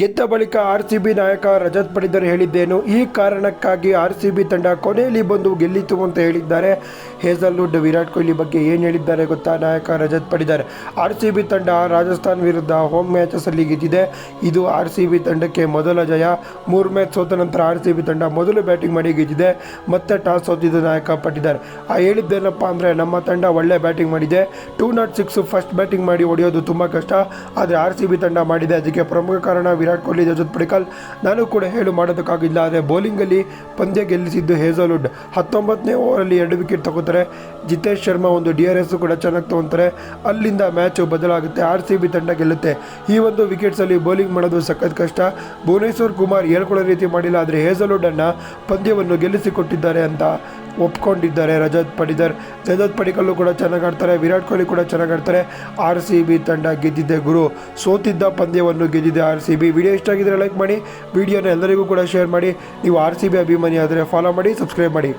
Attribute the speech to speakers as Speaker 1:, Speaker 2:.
Speaker 1: ಗೆದ್ದ ಬಳಿಕ R C B ನಾಯಕ ರಜತ್ ಪಡಿದರ್ ಹೇಳಿದ್ದೇನು, ಈ ಕಾರಣಕ್ಕಾಗಿ ಆರ್ ಸಿ ಬಿ ತಂಡ ಕೊನೆಯಲ್ಲಿ ಬಂದು ಗೆಲ್ಲಿತು ಅಂತ ಹೇಳಿದ್ದಾರೆ. ಹೇಸಲ್ವುಡ್ ವಿರಾಟ್ ಕೊಹ್ಲಿ ಬಗ್ಗೆ ಏನು ಹೇಳಿದ್ದಾರೆ ಗೊತ್ತಾ? ನಾಯಕ Rajat Patidar R C B ತಂಡ ರಾಜಸ್ಥಾನ್ ವಿರುದ್ಧ ಹೋಮ್ ಮ್ಯಾಚಸಲ್ಲಿ ಗೆದ್ದಿದೆ. ಇದು ಆರ್ ಸಿ ಬಿ ತಂಡಕ್ಕೆ ಮೊದಲ ಜಯ. ಮೂರು ಮ್ಯಾಚ್ ಸೋತ ನಂತರ ಆರ್ ಸಿ ಬಿ ತಂಡ ಮೊದಲು ಬ್ಯಾಟಿಂಗ್ ಮಾಡಿ ಗೆದ್ದಿದೆ. ಮತ್ತೆ ಟಾಸ್ ಸೋತಿದ್ದ ನಾಯಕ ಪಟ್ಟಿದ್ದಾರೆ ಆ ಹೇಳಿದ್ದೇನಪ್ಪ ಅಂದರೆ, ನಮ್ಮ ತಂಡ ಒಳ್ಳೆ ಬ್ಯಾಟಿಂಗ್ ಮಾಡಿದೆ. Two not six first batting ಮಾಡಿ ಹೊಡೆಯೋದು ತುಂಬ ಕಷ್ಟ. ಆದರೆ ಆರ್ ಸಿ ಬಿ ತಂಡ ಮಾಡಿದೆ. ಅದಕ್ಕೆ ಪ್ರಮುಖ ಕಾರಣ ವಿರಾಟ್ ಕೊಹ್ಲಿ ಜೊತೆ ಪಡಿಕಲ್. ನಾನು ಕೂಡ ಹೇಳು ಮಾಡೋದಕ್ಕಾಗಿಲ್ಲ, ಆದರೆ ಬೌಲಿಂಗಲ್ಲಿ ಪಂದ್ಯ ಗೆಲ್ಲಿಸಿದ್ದು ಹೇಸಲ್ವುಡ್ ಹತ್ತೊಂಬತ್ತನೇ ಓವರಲ್ಲಿ ಎರಡು ವಿಕೆಟ್ ತಗೋತಾರೆ. ಜಿತೇಶ್ ಶರ್ಮಾ ಒಂದು ಡಿ ಆರ್ ಎಸ್ ಕೂಡ ಚೆನ್ನಾಗಿ ತಗೊತಾರೆ. ಅಲ್ಲಿಂದ ಮ್ಯಾಚು ಬದಲಾಗುತ್ತೆ. ಆರ್ ಸಿ ಬಿ ತಂಡ ಗೆಲ್ಲುತ್ತೆ. ಈ ಒಂದು ವಿಕೆಟ್ಸಲ್ಲಿ ಬೌಲಿಂಗ್ ಮಾಡೋದು ಸಖತ್ ಕಷ್ಟ. ಭುವನೇಶ್ವರ್ ಕುಮಾರ್ ಹೇಳ್ಕೊಳ್ಳೋ ರೀತಿ ಮಾಡಿಲ್ಲ, ಆದರೆ ಹೇಸಲ್ವುಡನ್ನು ಪಂದ್ಯವನ್ನು ಗೆಲ್ಲಿಸಿಕೊಟ್ಟಿದ್ದಾರೆ ಅಂತ ಒಪ್ಕೊಂಡಿದ್ದಾರೆ ರಜತ್ ಪಡಿದರ್. ರಜತ್ ಪಡಿಕಲ್ಲು ಕೂಡ ಚೆನ್ನಾಗಿ ಆಡ್ತಾರೆ. ವಿರಾಟ್ ಕೊಹ್ಲಿ ಕೂಡ ಚೆನ್ನಾಗಿ ಆಡ್ತಾರೆ. ಆರ್ ಸಿ ಬಿ ತಂಡ ಗೆದ್ದಿದೆ ಗುರು. ಸೋತಿದ್ದ ಪಂದ್ಯವನ್ನು ಗೆದ್ದಿದೆ ಆರ್ ಸಿ ಬಿ. ವಿಡಿಯೋ ಇಷ್ಟ ಆಗಿದ್ರೆ ಲೈಕ್ ಮಾಡಿ ವಿಡಿಯೋನ ಎಲ್ಲರಿಗೂ ಕೂಡ ಶೇರ್ ಮಾಡಿ. ನೀವು ಆರ್ ಸಿ ಬಿ ಅಭಿಮಾನಿ ಆದರೆ ಫಾಲೋ ಮಾಡಿ ಸಬ್ಸ್ಕ್ರೈಬ್ ಮಾಡಿ.